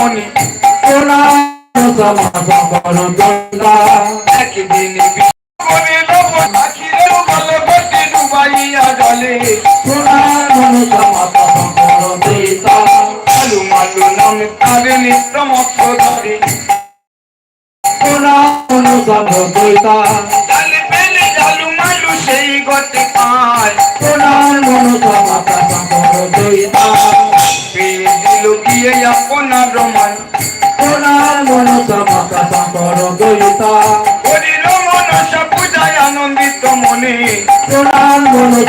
মনি দণ্ডা একদিন ডুবাইয়া জলে। প্রণাম সমাগম দীতা আলু মালু নাম তার নিত্য মস্ত ধরে প্রণাম সমাগম জাল পেলে জালু মালু সেই গতে পায়। প্রণাম সমাগম দীতা পেয়ে দিল গিয়ে আপনার রমান প্রণাম সমাগম দীতা করিল মনসা পূজায় আনন্দিত মনে। প্রণাম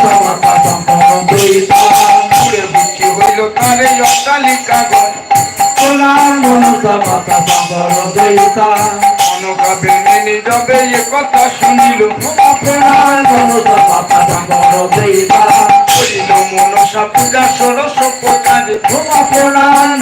সমাগম দীতা পুরে বুঝি হইল তারে অট্টালিকা ঘর। প্রণাম সমাগম দীতা অনকাবে মেনে যাবে এ কথা শুনিল। করিল মনসা পূজা ষোড়শ প্রকারে। প্রণাম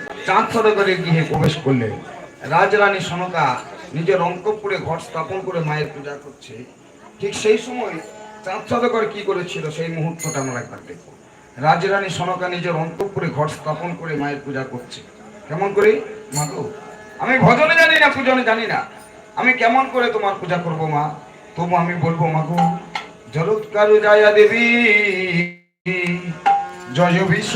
চাঁদ সরকারের গৃহে প্রবেশ করলেন। রাজরানী সনকা নিজের অঙ্কপুরে ঘর স্থাপন করে মায়ের পূজা করছে। ঠিক সেই সময় চাঁদ সদকর কি করেছিল সেই মুহূর্তটা আমরা একবার দেখব। রাজরানী সনকা নিজের অন্তঃপুরে ঘর স্থাপন করে মায়ের পূজা করছে। কেমন করে? মা গো, আমি ভজনে জানি না, পূজনে জানি না। আমি কেমন করে তোমার পূজা করব মা? তবু আমি বলব, মা গো, জলৎকারু দেবী, জয় বিশ্ব